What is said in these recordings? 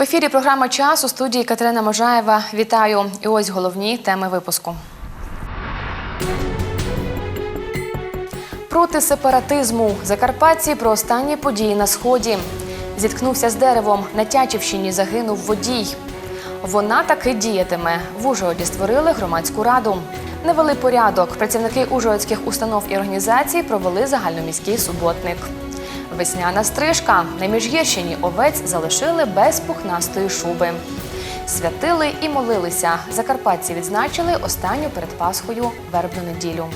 В ефірі програма час у студії Катерина Можаєва. Вітаю. І ось головні теми випуску. Проти сепаратизму Закарпатці про останні події на сході. Зіткнувся з деревом. На Тячівщині загинув водій. Вона таки діятиме. В Ужгороді створили громадську раду. Навели порядок. Працівники ужгородських установ і організацій провели загальноміський суботник. Весняна стрижка. На Міжгірщині овець залишили без пухнастої шуби. Святили і молилися. Закарпатці відзначили останню перед Пасхою вербну неділю.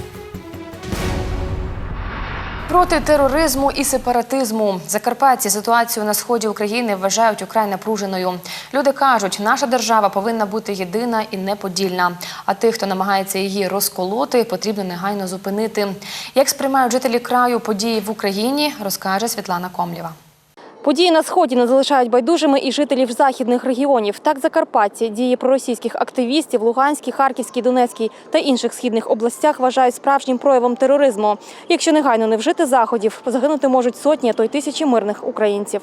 Проти тероризму і сепаратизму Закарпатці ситуацію на сході України вважають украй напруженою. Люди кажуть, наша держава повинна бути єдина і неподільна. А тих, хто намагається її розколоти, потрібно негайно зупинити. Як сприймають жителі краю події в Україні, розкаже Світлана Комлєва. Події на сході не залишають байдужими і жителів західних регіонів. Так, Закарпатці дії проросійських активістів в Луганській, Харківській, Донецькій та інших східних областях вважають справжнім проявом тероризму. Якщо негайно не вжити заходів, загинути можуть сотні, а то й тисячі мирних українців.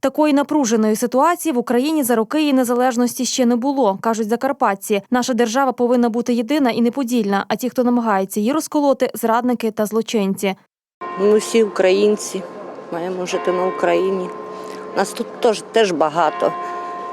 Такої напруженої ситуації в Україні за роки її незалежності ще не було, кажуть закарпатці. Наша держава повинна бути єдина і неподільна. А ті, хто намагається її розколоти, зрадники та злочинці. Ми всі українці, маємо жити на Україні. Нас тут теж, теж багато.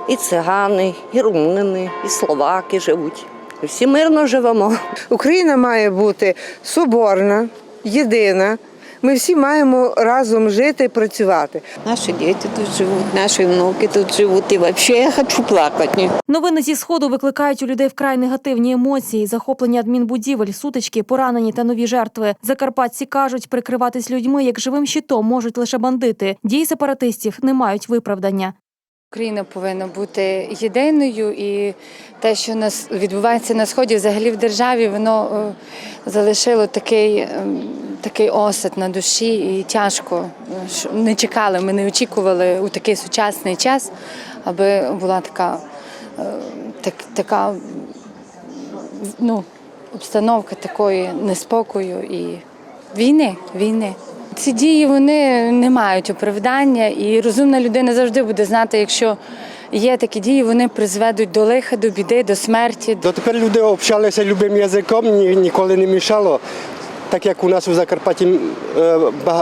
І цигани, і румуни, і словаки живуть. Всі мирно живемо. Україна має бути соборна, єдина. Ми всі маємо разом жити і працювати. Наші діти тут живуть, наші внуки тут живуть. І взагалі я хочу плакати. Новини зі сходу викликають у людей вкрай негативні емоції, захоплення адмінбудівель, сутички, поранені та нові жертви. Закарпатці кажуть, прикриватись людьми як живим щитом можуть лише бандити. Дії сепаратистів не мають виправдання. Україна повинна бути єдиною, і те, що нас відбувається на сході, взагалі в державі, воно е, залишило такий, ем, такий осад на душі, і тяжко. е, Не чекали, ми не очікували у такий сучасний час, аби була така, е, так, така ну, обстановка такої неспокою і війни. війни. Ці дії вони не мають оправдання, і розумна людина завжди буде знати, якщо є такі дії, вони призведуть до лиха, до біди, до смерті. Дотепер люди общалися любим язиком, ні- ніколи не мішало. Так як у нас у Закарпатті е,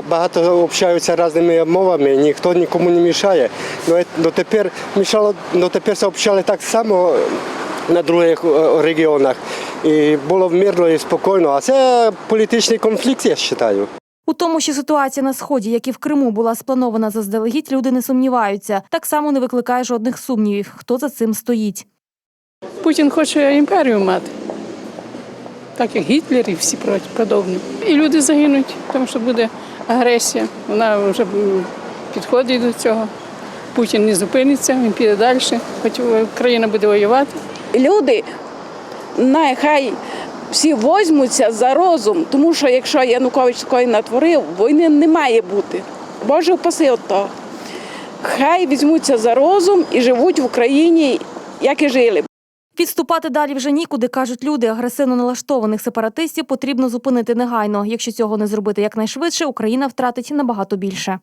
багато общаються різними мовами, ніхто нікому не мішає. Ну, е, дотепер мішало, дотепер общали так само на других е, регіонах. І було мирно і спокійно. А це політичний конфлікт, я вважаю. У тому, що ситуація на сході, як і в Криму, була спланована заздалегідь, люди не сумніваються. Так само не викликає жодних сумнівів, хто за цим стоїть. Путін хоче імперію мати, так як Гітлер і всі подобні. І люди загинуть, тому що буде агресія. Вона вже підходить до цього. Путін не зупиниться, він піде далі, хоч країна буде воювати. Люди нехай всі возьмуться за розум, тому що якщо Янукович такої натворив, війни не має бути. Боже упаси от того. Хай візьмуться за розум і живуть в Україні, як і жили. Відступати далі вже нікуди, кажуть люди. Агресивно налаштованих сепаратистів потрібно зупинити негайно. Якщо цього не зробити якнайшвидше, Україна втратить набагато більше.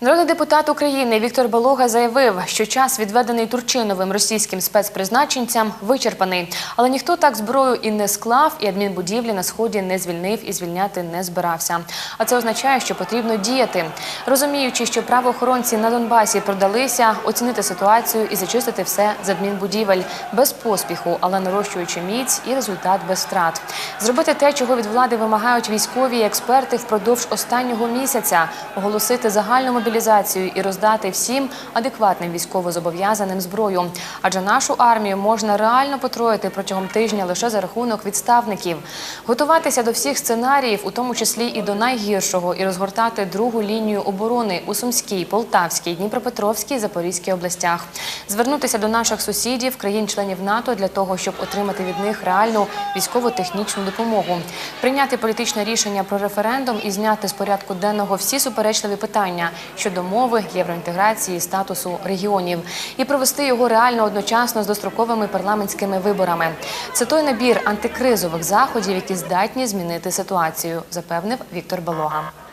Народний депутат України Віктор Балога заявив, що час, відведений Турчиновим російським спецпризначенцям, вичерпаний. Але ніхто так зброю і не склав, і адмінбудівлі на сході не звільнив і звільняти не збирався. А це означає, що потрібно діяти. Розуміючи, що правоохоронці на Донбасі продалися, оцінити ситуацію і зачистити все з адмінбудівель без поспіху, але нарощуючи міць і результат без втрат. Зробити те, чого від влади вимагають військові експерти впродовж останнього місяця, оголосити загальну мобілізацію і роздати всім адекватним військовозобов'язаним зброю. Адже нашу армію можна реально потроїти протягом тижня лише за рахунок відставників, готуватися до всіх сценаріїв, у тому числі і до найгіршого, і розгортати другу лінію оборони у Сумській, Полтавській, Дніпропетровській, Запорізькій областях, звернутися до наших сусідів, країн-членів НАТО для того, щоб отримати від них реальну військово-технічну допомогу, прийняти політичне рішення про референдум і зняти з порядку денного всі суперечливі питання щодо мови, євроінтеграції, статусу регіонів і провести його реально одночасно з достроковими парламентськими виборами. Це той набір антикризових заходів, які здатні змінити ситуацію, запевнив Віктор Балога.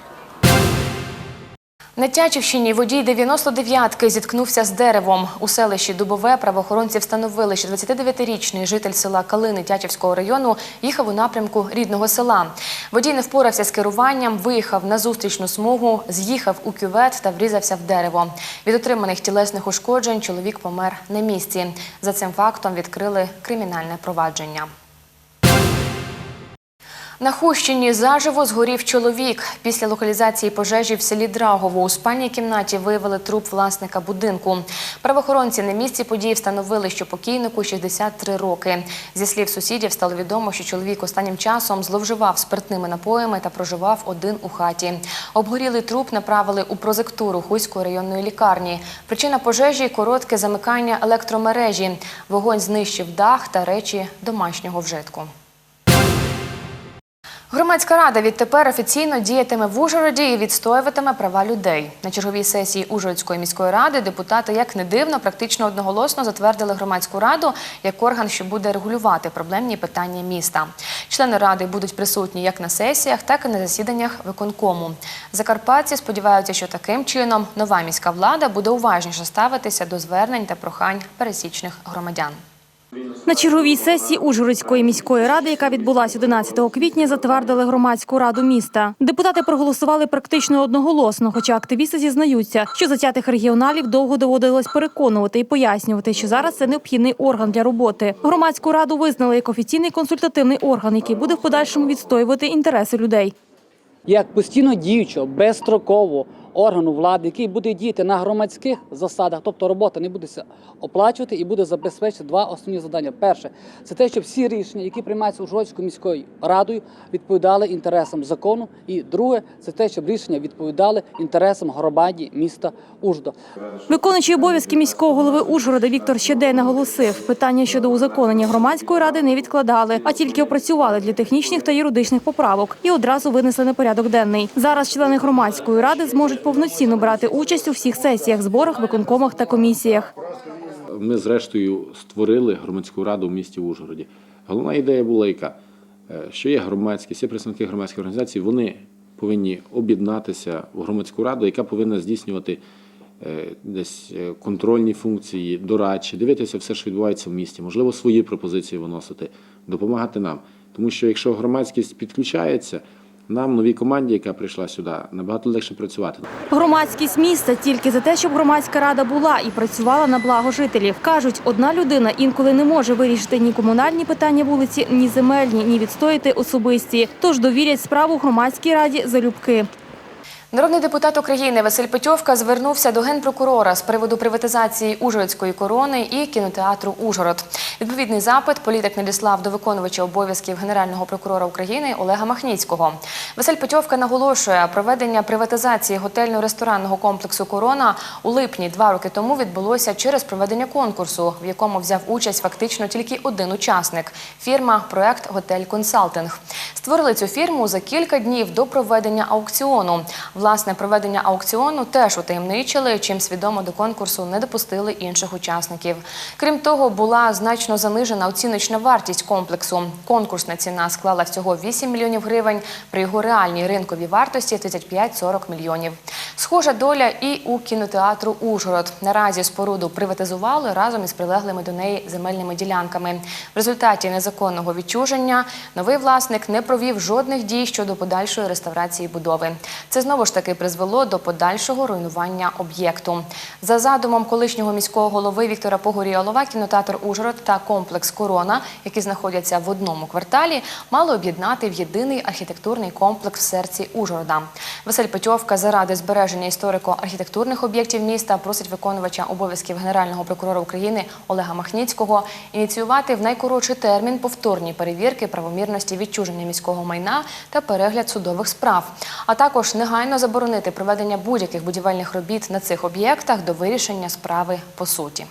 На Тячівщині водій 99-ки зіткнувся з деревом. У селищі Дубове правоохоронці встановили, що 29-річний житель села Калини Тячівського району їхав у напрямку рідного села. Водій не впорався з керуванням, виїхав на зустрічну смугу, з'їхав у кювет та врізався в дерево. Від отриманих тілесних ушкоджень чоловік помер на місці. За цим фактом відкрили кримінальне провадження. На Хущині заживо згорів чоловік. Після локалізації пожежі в селі Драгово у спальній кімнаті виявили труп власника будинку. Правоохоронці на місці події встановили, що покійнику 63 роки. Зі слів сусідів стало відомо, що чоловік останнім часом зловживав спиртними напоями та проживав один у хаті. Обгорілий труп направили у прозектуру Хуської районної лікарні. Причина пожежі коротке замикання електромережі. Вогонь знищив дах та речі домашнього вжитку. Громадська рада відтепер офіційно діятиме в Ужгороді і відстоюватиме права людей. На черговій сесії Ужгородської міської ради депутати, як не дивно, практично одноголосно затвердили громадську раду як орган, що буде регулювати проблемні питання міста. Члени ради будуть присутні як на сесіях, так і на засіданнях виконкому. Закарпатці сподіваються, що таким чином нова міська влада буде уважніше ставитися до звернень та прохань пересічних громадян. На черговій сесії Ужгородської міської ради, яка відбулася 11 квітня, затвердили громадську раду міста. Депутати проголосували практично одноголосно, хоча активісти зізнаються, що затятих регіоналів довго доводилось переконувати і пояснювати, що зараз це необхідний орган для роботи. Громадську раду визнали як офіційний консультативний орган, який буде в подальшому відстоювати інтереси людей. як постійно діючого, безстрокового органу влади, який буде діяти на громадських засадах, тобто робота не буде оплачувати і буде забезпечити два основні завдання. Перше, це те, щоб всі рішення, які приймаються Ужгородською міською радою, відповідали інтересам закону. І друге, це те, щоб рішення відповідали інтересам громаді міста Ужгорода. Виконуючий обов'язки міського голови Ужгорода Віктор Щедей наголосив, питання щодо узаконення громадської ради не відкладали, а тільки опрацювали для технічних та юридичних поправок і одразу винесли на порядок денний. Зараз члени громадської ради зможуть повноцінно брати участь у всіх сесіях, зборах, виконкомах та комісіях. Ми, зрештою, створили громадську раду в місті Ужгороді. Головна ідея була яка? Е, Що є громадські, всі представники громадських організацій, вони повинні об'єднатися в громадську раду, яка повинна здійснювати е, десь е, контрольні функції, дорадчі, дивитися все, що відбувається в місті, можливо, свої пропозиції виносити, допомагати нам. Тому що якщо громадськість підключається, нам, новій команді, яка прийшла сюди, набагато легше працювати. Громадськість міста тільки за те, щоб громадська рада була і працювала на благо жителів. Кажуть, одна людина інколи не може вирішити ні комунальні питання вулиці, ні земельні, ні відстояти особисті. Тож довірять справу громадській раді залюбки. Народний депутат України Василь Петьовка звернувся до генпрокурора з приводу приватизації Ужгородської корони і кінотеатру Ужгород. Відповідний запит політик надіслав до виконувача обов'язків Генерального прокурора України Олега Махніцького. Василь Петьовка наголошує, проведення приватизації готельно-ресторанного комплексу Корона у липні два роки тому відбулося через проведення конкурсу, в якому взяв участь фактично тільки один учасник фірма Проект Готель Консалтинг. Створили цю фірму за кілька днів до проведення аукціону. Власне, проведення аукціону теж утаємничили, чим свідомо до конкурсу не допустили інших учасників. Крім того, була значно занижена оціночна вартість комплексу. Конкурсна ціна склала всього 8 мільйонів гривень, при його реальній ринковій вартості 35-40 мільйонів. Схожа доля і у кінотеатру Ужгород. Наразі споруду приватизували разом із прилеглими до неї земельними ділянками. В результаті незаконного відчуження новий власник не провів жодних дій щодо подальшої реставрації будови. Це знову ж таки призвело до подальшого руйнування об'єкту. За задумом колишнього міського голови Віктора Погорєлова, кінотеатр Ужгород та комплекс Корона, які знаходяться в одному кварталі, мали об'єднати в єдиний архітектурний комплекс в серці Ужгорода. Василь Петьовка заради збереження історико-архітектурних об'єктів міста просить виконувача обов'язків Генерального прокурора України Олега Махніцького ініціювати в найкоротший термін повторні перевірки правомірності відчуження міського майна та перегляд судових справ, а також негайно заборонити проведення будь-яких будівельних робіт на цих об'єктах до вирішення справи по суті.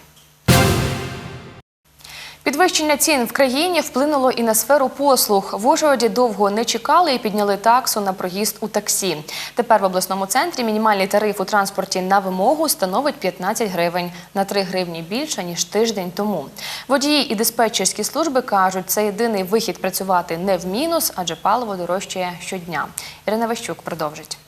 Підвищення цін в країні вплинуло і на сферу послуг. В Ужгороді довго не чекали і підняли таксу на проїзд у таксі. Тепер в обласному центрі мінімальний тариф у транспорті на вимогу становить 15 гривень на 3 гривні більше ніж тиждень тому. Водії і диспетчерські служби кажуть, це єдиний вихід працювати не в мінус, адже паливо дорожчає щодня. Ірина Ващук продовжить.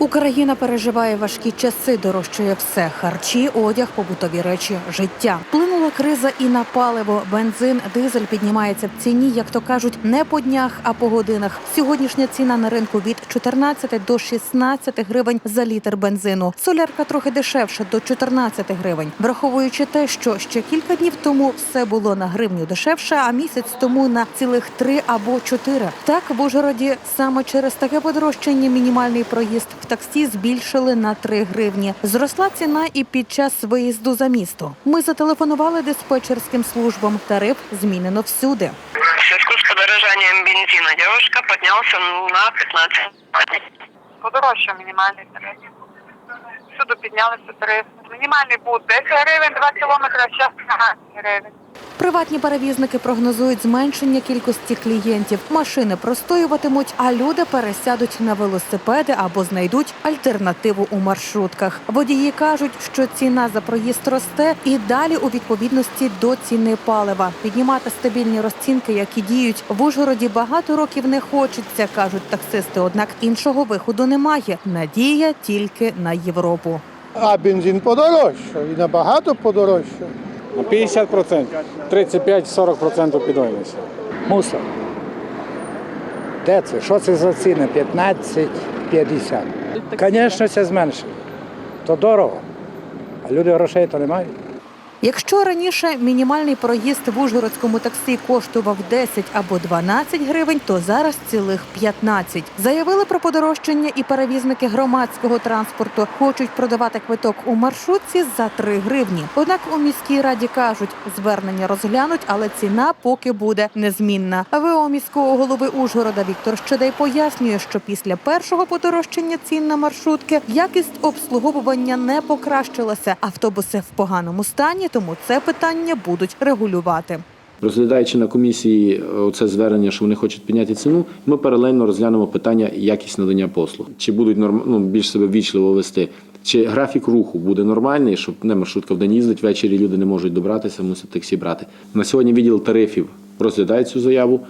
Україна переживає важкі часи, дорожчає все: харчі, одяг, побутові речі, життя. Вплинула криза і на паливо. Бензин, дизель піднімається в ціні, як то кажуть, не по днях, а по годинах. Сьогоднішня ціна на ринку від 14 до 16 гривень за літр бензину. Солярка трохи дешевше до 14 гривень, враховуючи те, що ще кілька днів тому все було на гривню дешевше, а місяць тому на цілих три або чотири. Так в Ужгороді саме через таке подорожчання мінімальний проїзд в таксі збільшили на 3 гривні. Зросла ціна і під час виїзду за місто. Ми зателефонували диспетчерським службам. Тариф змінено всюди. В связку с подорожанием бензина девушка поднялся на 15 гривень. Подорожчав мінімальний тариф. Всюди піднялися тариф. Мінімальний був 10 гривень, 2 кілометри, а зараз 12 гривень. Приватні перевізники прогнозують зменшення кількості клієнтів. Машини простоюватимуть, а люди пересядуть на велосипеди або знайдуть альтернативу у маршрутках. Водії кажуть, що ціна за проїзд росте і далі у відповідності до ціни палива. Піднімати стабільні розцінки, які діють в Ужгороді, багато років не хочеться, кажуть таксисти. Однак іншого виходу немає. Надія тільки на Європу. А бензин подорожчав і набагато подорожчав. На 50%, 35-40% підвоїлися. Мусор. Де це? Що це за ціни? 15-50. Звісно, це зменшення. То дорого. А люди грошей то не мають. Якщо раніше мінімальний проїзд в Ужгородському таксі коштував 10 або 12 гривень, то зараз цілих 15. Заявили про подорожчання і перевізники громадського транспорту хочуть продавати квиток у маршрутці за 3 гривні. Однак у міській раді кажуть, звернення розглянуть, але ціна поки буде незмінна. ВО міського голови Ужгорода Віктор Щедей пояснює, що після першого подорожчання цін на маршрутки якість обслуговування не покращилася. Автобуси в поганому стані, тому це питання будуть регулювати. Розглядаючи на комісії е, це звернення, що вони хочуть підняти ціну, ми паралельно розглянемо питання якість надання послуг. Чи будуть ну, більш себе вічливо вести, чи графік руху буде нормальний, щоб не маршрутка в день їздить, ввечері люди не можуть добратися, мусять таксі брати. На сьогодні відділ тарифів розглядає цю заяву.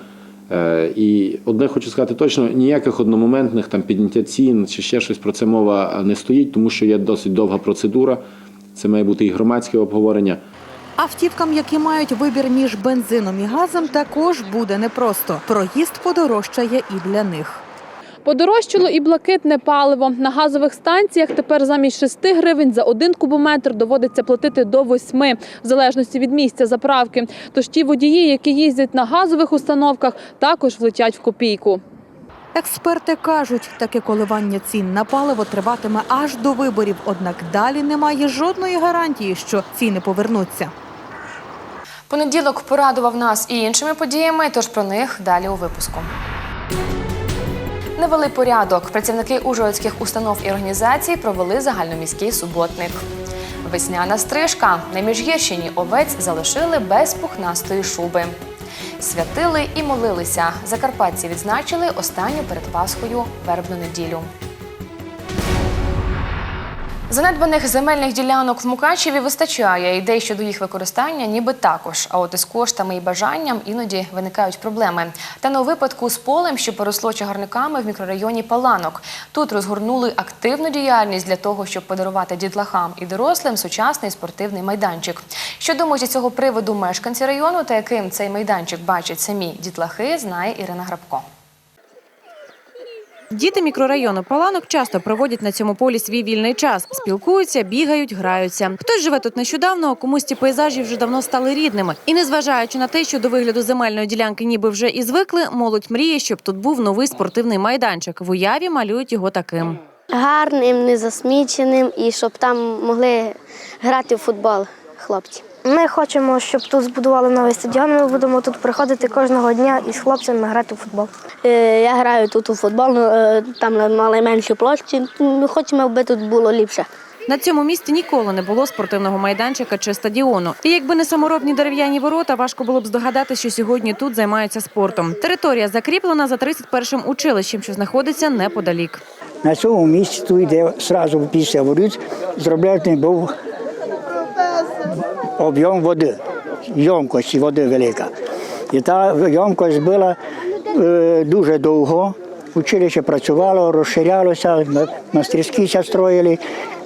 Е, І одне хочу сказати точно, ніяких одномоментних там підняття цін чи ще щось про це мова не стоїть, тому що є досить довга процедура. Це має бути і громадське обговорення. Автівкам, які мають вибір між бензином і газом, також буде непросто. Проїзд подорожчає і для них. Подорожчало і блакитне паливо. На газових станціях тепер замість 6 гривень за один кубометр доводиться платити до 8, в залежності від місця заправки. Тож ті водії, які їздять на газових установках, також влетять в копійку. Експерти кажуть, таке коливання цін на паливо триватиме аж до виборів. Однак далі немає жодної гарантії, що ціни повернуться. Понеділок порадував нас і іншими подіями, тож про них далі у випуску. Навели порядок. Працівники ужгородських установ і організацій провели загальноміський суботник. Весняна стрижка на Міжгірщині овець залишили без пухнастої шуби. Святили і молилися. Закарпатці відзначили останню перед Пасхою вербну неділю. Занедбаних земельних ділянок в Мукачеві вистачає. Ідей щодо їх використання ніби також. А от із коштами і бажанням іноді виникають проблеми. Та у випадку з полем, що поросло чагарниками в мікрорайоні Паланок. Тут розгорнули активну діяльність для того, щоб подарувати дітлахам і дорослим сучасний спортивний майданчик. Що думають із цього приводу мешканці району та яким цей майданчик бачать самі дітлахи, знає Ірина Грабко. Діти мікрорайону Паланок часто проводять на цьому полі свій вільний час, спілкуються, бігають, граються. Хтось живе тут нещодавно, а комусь ті пейзажі вже давно стали рідними. І незважаючи на те, що до вигляду земельної ділянки ніби вже і звикли, молодь мріє, щоб тут був новий спортивний майданчик. В уяві малюють його таким. гарним, незасміченим і щоб там могли грати в футбол хлопці. Ми хочемо, щоб тут збудували новий стадіон. Ми будемо тут приходити кожного дня і з хлопцями грати в футбол. Е, Я граю тут у футбол, е, там мали менші площі. Ми хочемо, аби тут було ліпше. На цьому місці ніколи не було спортивного майданчика чи стадіону. І якби не саморобні дерев'яні ворота, важко було б здогадати, що сьогодні тут займаються спортом. Територія закріплена за 31-м училищем, що знаходиться неподалік. На цьому місці тут йде одразу після воріт, зроблений був об'єм води, ємкості води велика. І та ємкость була е, дуже довго, Училище працювало, розширялося, на- мастерські ся строїли,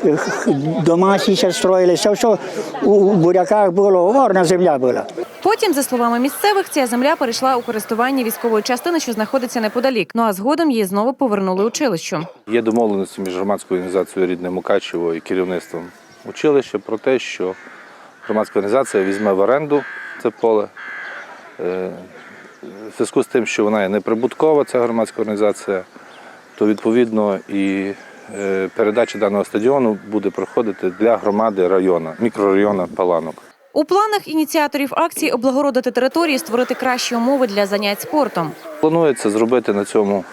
е, х- дома ся строїли, все, все у буряках було, орна земля була. Потім, за словами місцевих, ця земля перейшла у користування військової частини, що знаходиться неподалік. Ну а згодом її знову повернули училищу. Є домовленості між громадською організацією Рідне Мукачево і керівництвом училища про те, що громадська організація візьме в оренду це поле. Е, В зв'язку з тим, що вона є неприбуткова, ця громадська організація, то відповідно і е, передача даного стадіону буде проходити для громади району, мікрорайону Паланок. У планах ініціаторів акції облагородити території, створити кращі умови для занять спортом. Планується зробити на цьому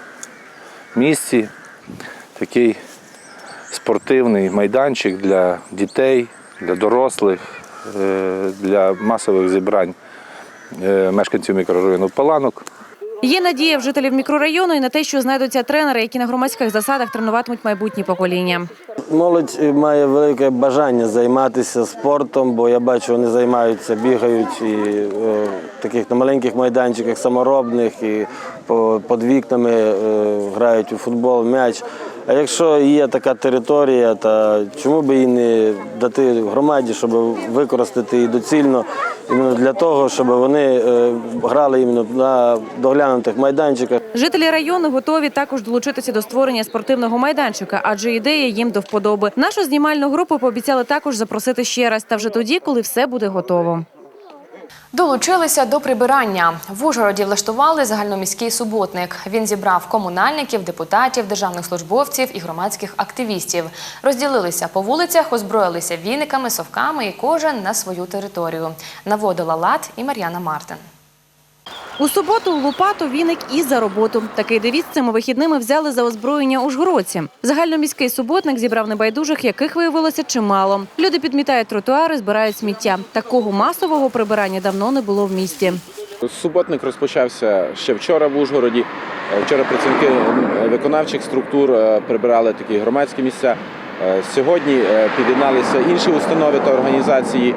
місці такий спортивний майданчик для дітей, для дорослих, для масових зібрань е, мешканців мікрорайону Паланок. Є надія в жителів мікрорайону і на те, що знайдуться тренери, які на громадських засадах тренуватимуть майбутні покоління. Молодь має велике бажання займатися спортом, бо я бачу, вони займаються, бігають і е, в таких на маленьких майданчиках саморобних, і по, під вікнами е, грають у футбол, м'яч. А якщо є така територія, то чому би її не дати громаді, щоб використати її доцільно для того, щоб вони е, грали іменно на доглянутих майданчиках. Жителі району готові також долучитися до створення спортивного майданчика, адже ідея їм до вподоби. Нашу знімальну групу пообіцяли також запросити ще раз, та вже тоді, коли все буде готово. Долучилися до прибирання. В Ужгороді влаштували загальноміський суботник. Він зібрав комунальників, депутатів, державних службовців і громадських активістів. Розділилися по вулицях, озброїлися віниками, совками і кожен на свою територію. Наводила лад і Мар'яна Мартин. У суботу лопату, віник і за роботу. Такий девіз цими вихідними взяли за озброєння ужгородці. Загальноміський суботник зібрав небайдужих, яких виявилося чимало. Люди підмітають тротуари, збирають сміття. Такого масового прибирання давно не було в місті. Суботник розпочався ще вчора в Ужгороді. Е, Вчора працівники е, виконавчих структур е, прибирали такі громадські місця. Сьогодні під'єдналися інші установи та організації,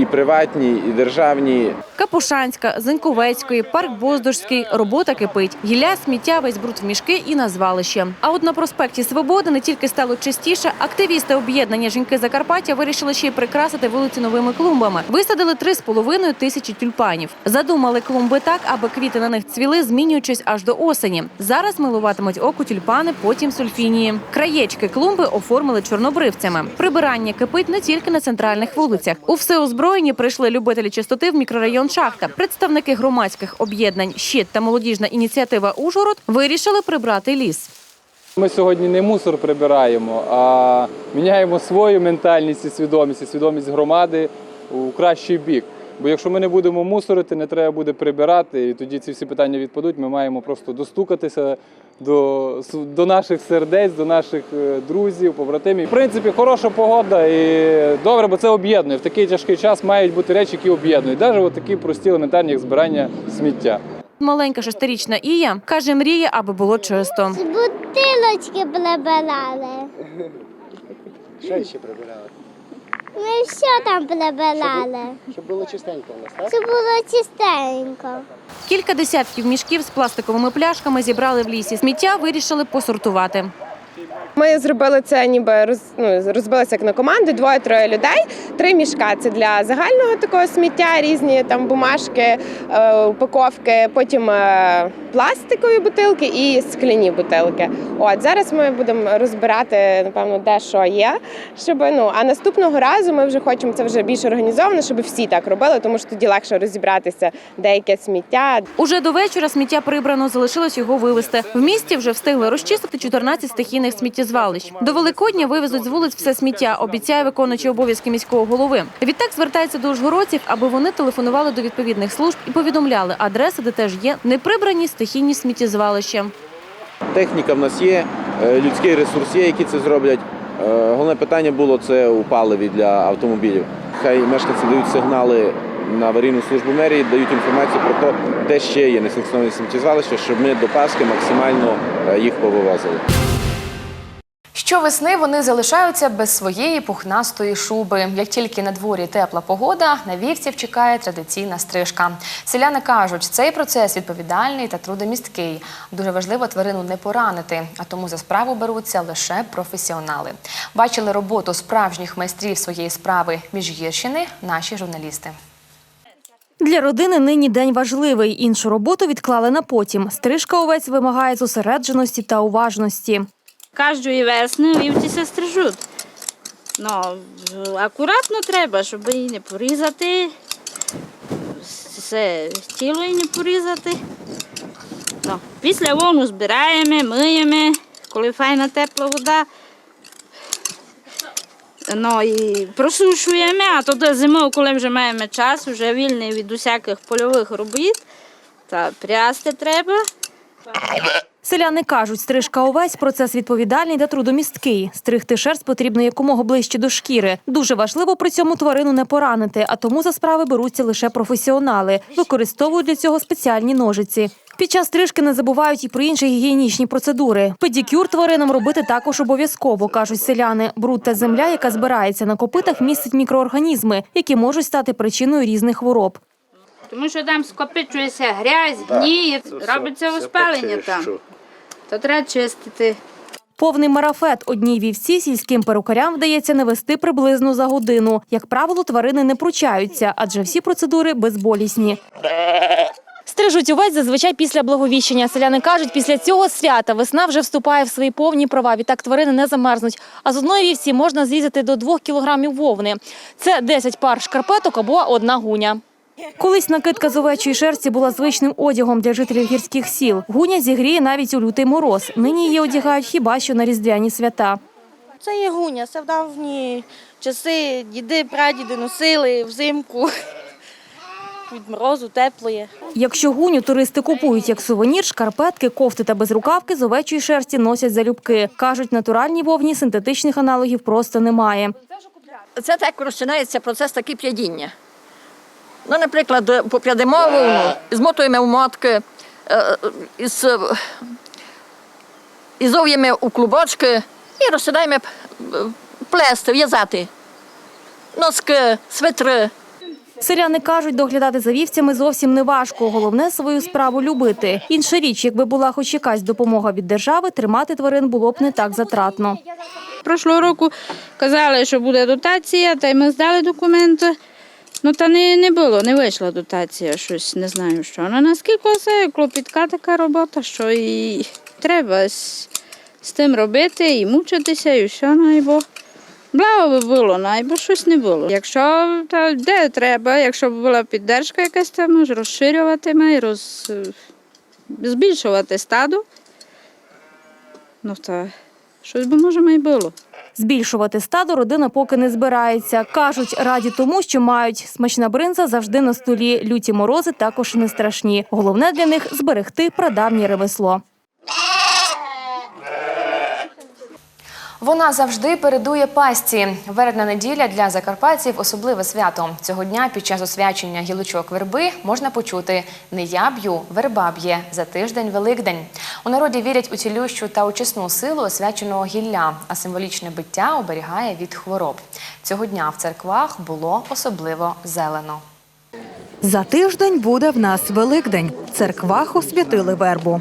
і приватні, і державні. Капушанська, Зеньковецької, парк Боздорський. Робота кипить. Гілля, сміття, весь бруд в мішки і на звалище. А от на проспекті Свободи не тільки стало частіше, активісти об'єднання жінки Закарпаття вирішили ще й прикрасити вулиці новими клумбами. Висадили 3,5 тисячі тюльпанів. Задумали клумби так, аби квіти на них цвіли, змінюючись аж до осені. Зараз милуватимуть оку тюльпани, потім сульфінії. Краєчки клумби оформили чорнобривцями. Прибирання кипить не тільки на центральних вулицях. У всеозброєнні прийшли любителі чистоти в мікрорайон Шахта. Представники громадських об'єднань «Щит» та молодіжна ініціатива Ужгород вирішили прибрати ліс. Ми сьогодні не мусор прибираємо, а міняємо свою ментальність і свідомість, і свідомість громади у кращий бік. Бо якщо ми не будемо мусорити, не треба буде прибирати, і тоді ці всі питання відпадуть. Ми маємо просто достукатися до, до наших сердець, до наших е, друзів, побратимів. В принципі, хороша погода і добре, бо це об'єднує. В такий тяжкий час мають бути речі, які об'єднують. Навіть такі прості елементарні, як збирання сміття. Маленька шестирічна Ія каже, мріє, аби було чисто. Бутилочки прибирали. Що ще прибирали? Ми все там прибирали. Щоб було чистенько у нас, так? Щоб було чистенько. Кілька десятків мішків з пластиковими пляшками зібрали в лісі. Сміття вирішили посортувати. Ми зробили це ніби роз, ну, розбилися як на команди, двоє-троє людей. Три мішка це для загального такого сміття, різні там бумажки, е, упаковки, потім е, пластикові бутилки і скляні бутилки. От зараз ми будемо розбирати, напевно, де що є. Щоб ну а наступного разу ми вже хочемо це вже більш організовано, щоб всі так робили, тому що тоді легше розібратися деяке сміття. Уже до вечора сміття прибрано, залишилось його вивезти. В місті вже встигли розчистити 14 стихійних сміттєзвалищ. До Великодня вивезуть з вулиць все сміття, обіцяє виконуючий обов'язки міського голови. Відтак звертається до ужгородців, аби вони телефонували до відповідних служб і повідомляли адреси, де теж є неприбрані стихійні сміттєзвалища. Техніка в нас є, е, людський ресурс є, які це зроблять. Е, Головне питання було це у паливі для автомобілів. Хай мешканці дають сигнали на аварійну службу мерії, дають інформацію про те, де ще є несанкціоновані сміттєзвалища, щоб ми до Пасхи максимально е, їх повивозили. Щовесни вони залишаються без своєї пухнастої шуби. Як тільки на дворі тепла погода, на вівців чекає традиційна стрижка. Селяни кажуть, цей процес відповідальний та трудомісткий. Дуже важливо тварину не поранити, а тому за справу беруться лише професіонали. Бачили роботу справжніх майстрів своєї справи Міжгірщини наші журналісти. Для родини нині день важливий. Іншу роботу відклали на потім. Стрижка овець вимагає зосередженості та уважності. Кожної весни вівці стрижуть. Ну, акуратно треба, щоб її не порізати, все тіло її не порізати. Ну, після вону збираємо, миємо, коли файна тепла вода. Ну і просушуємо, а тоді зимою, коли вже маємо час, вже вільний від усяких польових робіт, та прясти треба. Селяни кажуть, стрижка овець – процес відповідальний та трудомісткий. Стригти шерсть потрібно якомога ближче до шкіри. Дуже важливо при цьому тварину не поранити, а тому за справи беруться лише професіонали. Використовують для цього спеціальні ножиці. Під час стрижки не забувають і про інші гігієнічні процедури. Педикюр тваринам робити також обов'язково, кажуть селяни. Бруд та земля, яка збирається на копитах, містить мікроорганізми, які можуть стати причиною різних хвороб. Тому що там скопичується грязь, гніє, робиться воспалення там. То треба чистити. Повний марафет одній вівці сільським перукарям вдається навести приблизно за годину. Як правило, тварини не пручаються, адже всі процедури безболісні. Стрижуть овець зазвичай після благовіщення. Селяни кажуть, після цього свята весна вже вступає в свої повні права. Відтак тварини не замерзнуть. А з одної вівці можна зрізати до 2 кілограмів вовни. Це 10 пар шкарпеток або одна гуня. Колись накидка з овечої шерсті була звичним одягом для жителів гірських сіл. Гуня зігріє навіть у лютий мороз. Нині її одягають хіба що на різдвяні свята. Це є гуня, це в давні часи діди, прадіди носили взимку. Від морозу тепло є. Якщо гуню туристи купують як сувенір, шкарпетки, кофти та безрукавки з овечої шерсті носять залюбки. Кажуть, натуральній вовні синтетичних аналогів просто немає. Це так розпочинається процес таки прядіння. Ну, наприклад, попрядемо вовну, змотуємо в мотки, е, із, ізов'ємо у клубочки і розсідаємо плести, в'язати. Носки, свитри. Селяни кажуть, доглядати за вівцями зовсім не важко. Головне свою справу любити. Інша річ, якби була хоч якась допомога від держави, тримати тварин було б не так затратно. Прошлого року казали, що буде дотація, та й ми здали документи. Ну та не, не було, не вийшла дотація, щось не знаю що. Ну наскільки це клопітка така робота, що і треба з, з тим робити і мучитися, і все, найбо. Благо би було, найбо щось не було. Якщо та де треба, якщо б була піддержка якась там, може розширювати і роз, збільшувати стадо, ну та щось би може і було. Збільшувати стадо родина поки не збирається. Кажуть, раді тому, що мають смачна бринза завжди на столі. Люті морози також не страшні. Головне для них зберегти прадавнє ремесло. Вона завжди передує пасті. Вередна неділя для закарпатців особливе свято. Цього дня під час освячення гілочок верби можна почути «Не я б'ю, верба б'є за тиждень Великдень». У народі вірять у цілющу та очисну силу освяченого гілля, а символічне биття оберігає від хвороб. Цього дня в церквах було особливо зелено. За тиждень буде в нас Великдень. В церквах освятили вербу.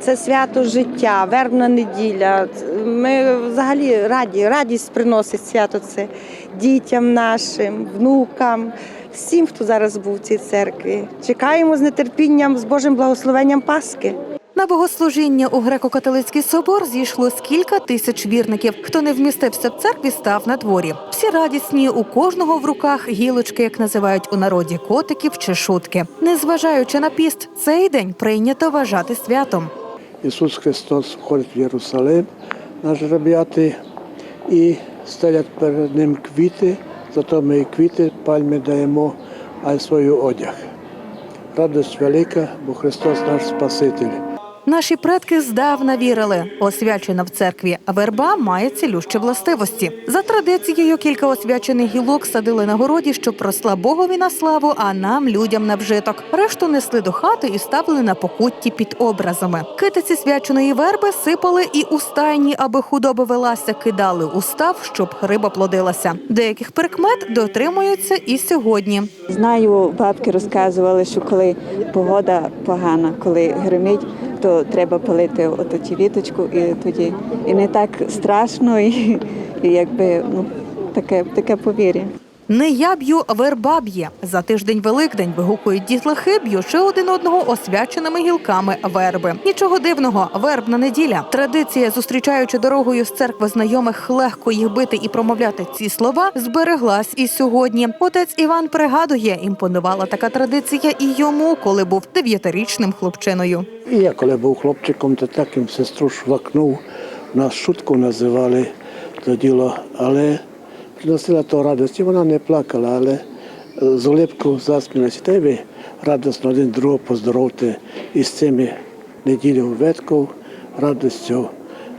Це свято життя, вербна неділя. Ми взагалі раді, радість приносить свято це дітям нашим, внукам, всім, хто зараз був в цій церкві. Чекаємо з нетерпінням, з Божим благословенням Пасхи. На богослужіння у греко-католицький собор зійшлось кілька тисяч вірників. Хто не вмістився в церкві, став на дворі. Всі радісні, у кожного в руках гілочки, як називають у народі котиків чи шутки. Незважаючи на піст, цей день прийнято вважати святом. Ісус Христос входить в Єрусалим наш жреб'яти і стелять перед ним квіти, зато ми і квіти пальми даємо, а й свою одяг. Радость велика, бо Христос наш Спаситель. Наші предки здавна вірили, освячена в церкві верба має цілющі властивості. За традицією, кілька освячених гілок садили на городі, щоб росла Богові на славу, а нам, людям, на вжиток. Решту несли до хати і ставили на покутті під образами. Китиці свяченої верби сипали і у стайні, аби худоба велася, кидали у став, щоб риба плодилася. Деяких прикмет дотримуються і сьогодні. Знаю, бабки розказували, що коли погода погана, коли гримить, то треба палити оту віточку, і тоді і не так страшно, і, і якби ну таке, таке повір'я. Не я б'ю, верба б'є. За тиждень Великдень вигукують дітлахи, б'ючи один одного освяченими гілками верби. Нічого дивного, вербна неділя. Традиція, зустрічаючи дорогою з церкви знайомих, легко їх бити і промовляти ці слова, збереглась і сьогодні. Отець Іван пригадує, імпонувала така традиція і йому, коли був дев'ятирічним хлопчиною. Я коли був хлопчиком, то так їм сестру швакнув. Нас шутку називали то діло, але приносила то радості. Вона не плакала, але з улипку засмілася. Ви радісно один другого поздоровте із цими неділями ветков, радістю.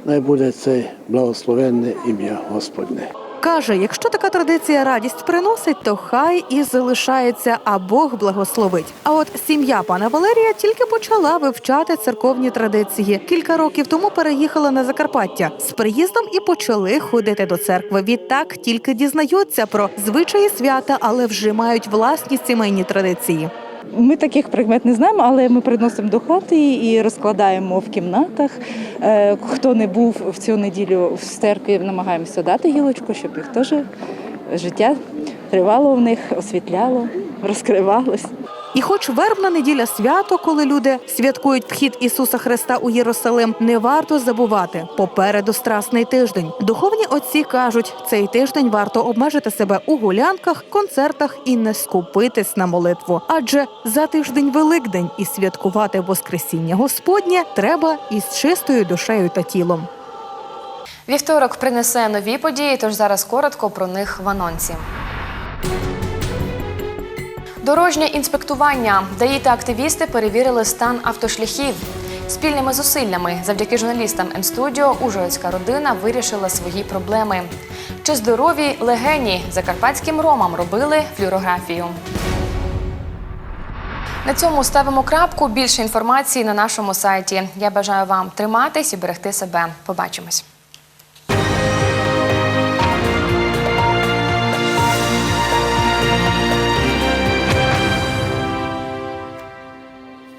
Най буде це благословенне ім'я Господне. Каже, якщо така традиція радість приносить, то хай і залишається, а Бог благословить. А от сім'я пана Валерія тільки почала вивчати церковні традиції. Кілька років тому переїхала на Закарпаття з приїздом і почали ходити до церкви. Відтак тільки дізнаються про звичаї свята, але вже мають власні сімейні традиції. Ми таких предмет не знаємо, але ми приносимо до хати і розкладаємо в кімнатах. Е, Хто не був в цю неділю в церкві, намагаємося дати гілочку, щоб їх теж життя тривало в них, освітляло, розкривалось. І хоч вербна неділя свято, коли люди святкують вхід Ісуса Христа у Єрусалим, не варто забувати попереду страсний тиждень. Духовні отці кажуть, цей тиждень варто обмежити себе у гулянках, концертах і не скупитись на молитву. Адже за тиждень Великдень і святкувати Воскресіння Господнє треба із чистою душею та тілом. Вівторок принесе нові події, тож зараз коротко про них в анонсі. Дорожнє інспектування. ДАІ та активісти перевірили стан автошляхів. Спільними зусиллями завдяки журналістам М-студіо Ужгородська родина вирішила свої проблеми. Чи здорові легені закарпатським ромам робили флюорографію? На цьому ставимо крапку. Більше інформації на нашому сайті. Я бажаю вам триматись і берегти себе. Побачимось.